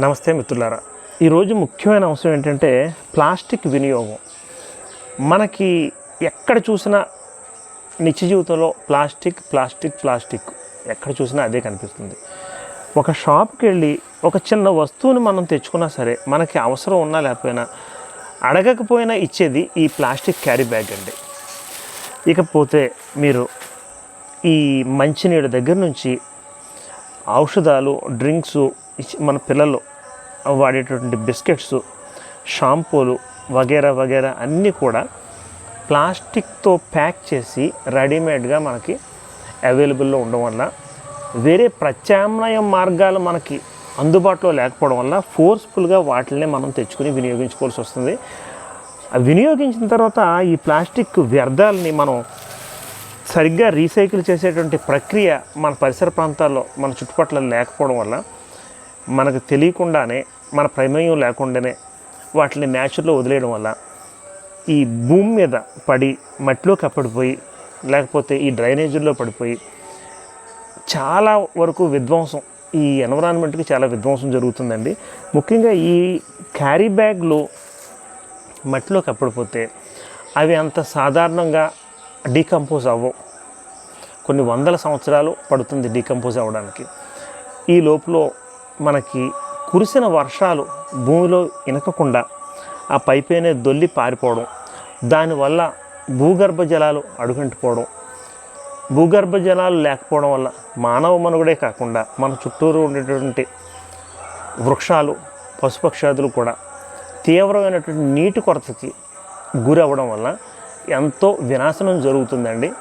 నమస్తే మిత్రులారా. ఈరోజు ముఖ్యమైన అంశం ఏంటంటే ప్లాస్టిక్ వినియోగం. మనకి ఎక్కడ చూసినా నిత్య జీవితంలో ప్లాస్టిక్ ప్లాస్టిక్ ప్లాస్టిక్ ఎక్కడ చూసినా అదే కనిపిస్తుంది. ఒక షాప్కి వెళ్ళి ఒక చిన్న వస్తువుని మనం తెచ్చుకున్నా సరే మనకి అవసరం ఉన్నా లేకపోయినా అడగకపోయినా ఇచ్చేది ఈ ప్లాస్టిక్ క్యారీ బ్యాగ్ అండి. ఇకపోతే మీరు ఈ మంచినీళ్ళ దగ్గర నుంచి ఔషధాలు డ్రింక్స్ మన పిల్లలు వాడేటటువంటి బిస్కెట్స్ షాంపూలు వగేరా వగేరా అన్నీ కూడా ప్లాస్టిక్తో ప్యాక్ చేసి రెడీమేడ్గా మనకి అవైలబుల్లో ఉండడం వల్ల వేరే ప్రత్యామ్నాయ మార్గాలు మనకి అందుబాటులో లేకపోవడం వల్ల ఫోర్స్ఫుల్గా వాటిని మనం తెచ్చుకుని వినియోగించుకోవాల్సి వస్తుంది. వినియోగించిన తర్వాత ఈ ప్లాస్టిక్ వ్యర్థాలని మనం సరిగ్గా రీసైకిల్ చేసేటువంటి ప్రక్రియ మన పరిసర ప్రాంతాల్లో మన చుట్టుపక్కల లేకపోవడం వల్ల మనకు తెలియకుండానే మన ప్రమేయం లేకుండానే వాటిని నేచర్లో వదిలేయడం వల్ల ఈ భూమి మీద పడి మట్టిలో కప్పడిపోయి లేకపోతే ఈ డ్రైనేజీల్లో పడిపోయి చాలా వరకు విధ్వంసం ఈ ఎన్విరాన్మెంట్కి చాలా విధ్వంసం జరుగుతుందండి. ముఖ్యంగా ఈ క్యారీ బ్యాగ్లు మట్టిలో కప్పడిపోతే అవి అంత సాధారణంగా డీకంపోజ్ అవ్వవు. కొన్ని వందల సంవత్సరాలు పడుతుంది డీకంపోజ్ అవ్వడానికి. ఈ లోపల మనకి కురిసిన వర్షాలు భూమిలో ఇనకకుండా ఆ పైపైనే దొల్లి పారిపోవడం దానివల్ల భూగర్భ జలాలు అడుగంటిపోవడం భూగర్భ జలాలు లేకపోవడం వల్ల మానవ మనుగడే కాకుండా మన చుట్టూరు ఉండేటువంటి వృక్షాలు పశుపక్షాదులు కూడా తీవ్రమైనటువంటి నీటి కొరతకి గురవ్వడం వల్ల ఎంతో వినాశనం జరుగుతుందండి.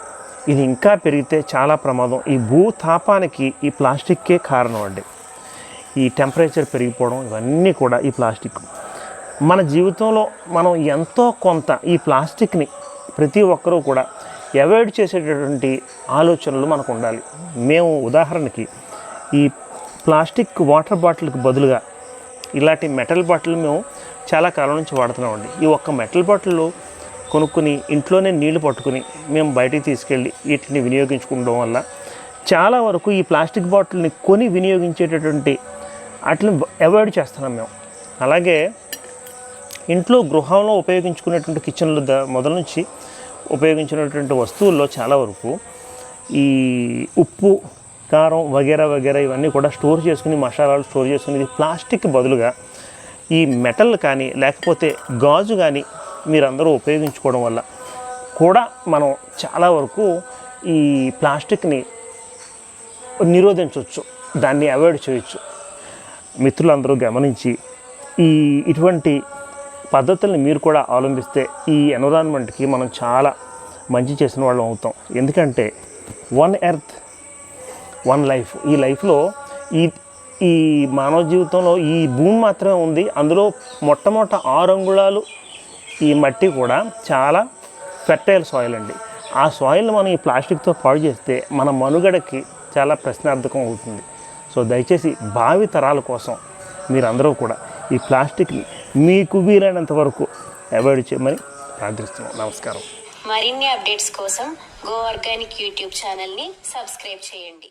ఇది ఇంకా పెరిగితే చాలా ప్రమాదం. ఈ భూతాపానికి ఈ ప్లాస్టిక్కే కారణం అండి. ఈ టెంపరేచర్ పెరిగిపోవడం ఇవన్నీ కూడా ఈ ప్లాస్టిక్. మన జీవితంలో మనం ఎంతో కొంత ఈ ప్లాస్టిక్ని ప్రతి ఒక్కరూ కూడా అవాయిడ్ చేసేటటువంటి ఆలోచనలు మనకు ఉండాలి మేము ఉదాహరణకి ఈ ప్లాస్టిక్ వాటర్ బాటిల్కి బదులుగా ఇలాంటి మెటల్ బాటిల్ మేము చాలా కాలం నుంచి వాడుతున్నామండి. ఈ ఒక్క మెటల్ బాటిల్ కొనుక్కుని ఇంట్లోనే నీళ్ళు పట్టుకుని మేము బయటికి తీసుకెళ్ళి వీటిని వినియోగించుకోవడం వల్ల చాలా వరకు ఈ ప్లాస్టిక్ బాటిల్ని కొని వినియోగించేటటువంటి వాటిని అవాయిడ్ చేస్తున్నాం మేము. అలాగే ఇంట్లో గృహంలో ఉపయోగించుకునేటువంటి కిచెన్లు ద మొదల నుంచి ఉపయోగించినటువంటి వస్తువుల్లో చాలా వరకు ఈ ఉప్పు కారం వగేరా వగేరా ఇవన్నీ కూడా స్టోర్ చేసుకుని మసాలాలు స్టోర్ చేసుకుని ప్లాస్టిక్ బదులుగా ఈ మెటల్ కానీ లేకపోతే గాజు కానీ మీరందరూ ఉపయోగించుకోవడం వల్ల కూడా మనం చాలా వరకు ఈ ప్లాస్టిక్ని నిరోధించవచ్చు. దాన్ని అవాయిడ్ చేయొచ్చు. మిత్రులందరూ గమనించి ఈ ఇటువంటి పద్ధతుల్ని మీరు కూడా అవలంబిస్తే ఈ ఎన్విరాన్మెంట్కి మనం చాలా మంచి చేసిన వాళ్ళం అవుతాం. ఎందుకంటే వన్ ఎర్త్ వన్ లైఫ్. ఈ లైఫ్లో ఈ ఈ మానవ జీవితంలో ఈ భూమి మాత్రమే ఉంది. అందులో మొట్టమొదట ఆరు అంగుళాలు ఈ మట్టి కూడా చాలా ఫెర్టైల్ సాయిల్ అండి. ఆ సాయిల్ని మనం ఈ ప్లాస్టిక్తో పాడు చేస్తే మన మనుగడకి చాలా ప్రశ్నార్థకం అవుతుంది. సో దయచేసి భావి తరాల కోసం మీరందరూ కూడా ఈ ప్లాస్టిక్ని మీకు వీలైనంత వరకు అవాయిడ్ చేయమని ప్రార్థిస్తున్నాం. నమస్కారం. మరిన్ని అప్డేట్స్ కోసం గో ఆర్గానిక్ యూట్యూబ్ ఛానల్ని సబ్స్క్రైబ్ చేయండి.